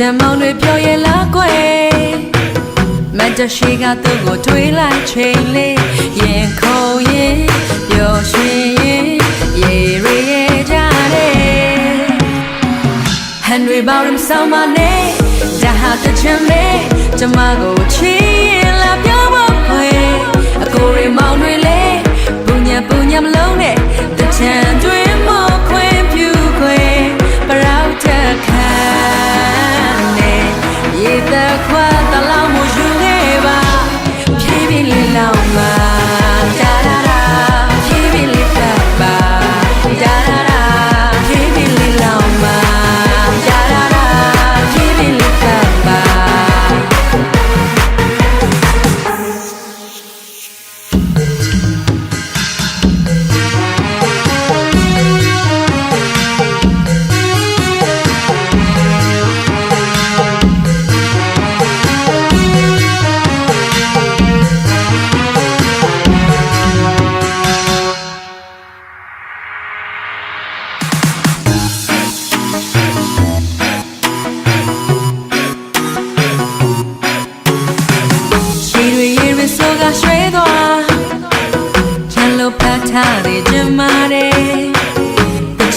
ဂျမ်မောင်တွေပြောရဲ့လားကွယ်မတ်တရှိကသူ့ကိုတွေးလိုက်ချိန်လေးရင်ခုန်ရင်ပျော်ရွှင်ရင်ရေရေကြတယ် Henry Barham ဆောင်မနဲ့ဒါဟာတချင်ပဲကျမကိုချီးရင်လာပြောဖို့ခွေအကိုရီမောင်တွေလေပူညံပူညံမလုံးနဲ့တချင်တွေ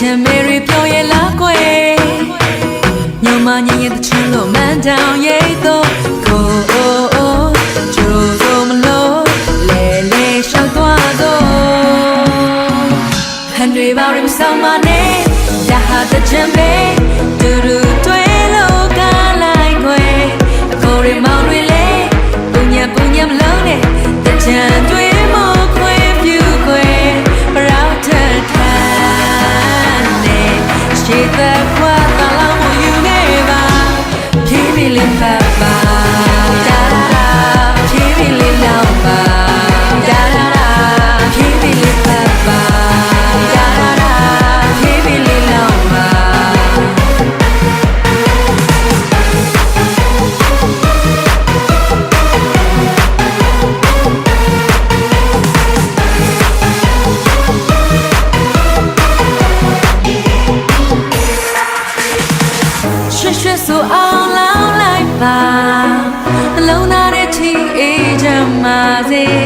ချင်မေရီပြောရလားကွယ်ညမညင်ရဲ့တချင်လို့မန်တောင်ရိတ်တော့ကိုအိုအိုကျိုးစုံမလို့လဲလဲရှောက်သွားတော့ဟန်တွေပါရင်ဆောင်မနဲ့ဒါဟာတချင်ပဲတူတူတွေ့လို့ကလိုက်ခွဲအကိုရီမောင် ရှိတဲ့ခွာတလောင်မယူနေ မ်းပါ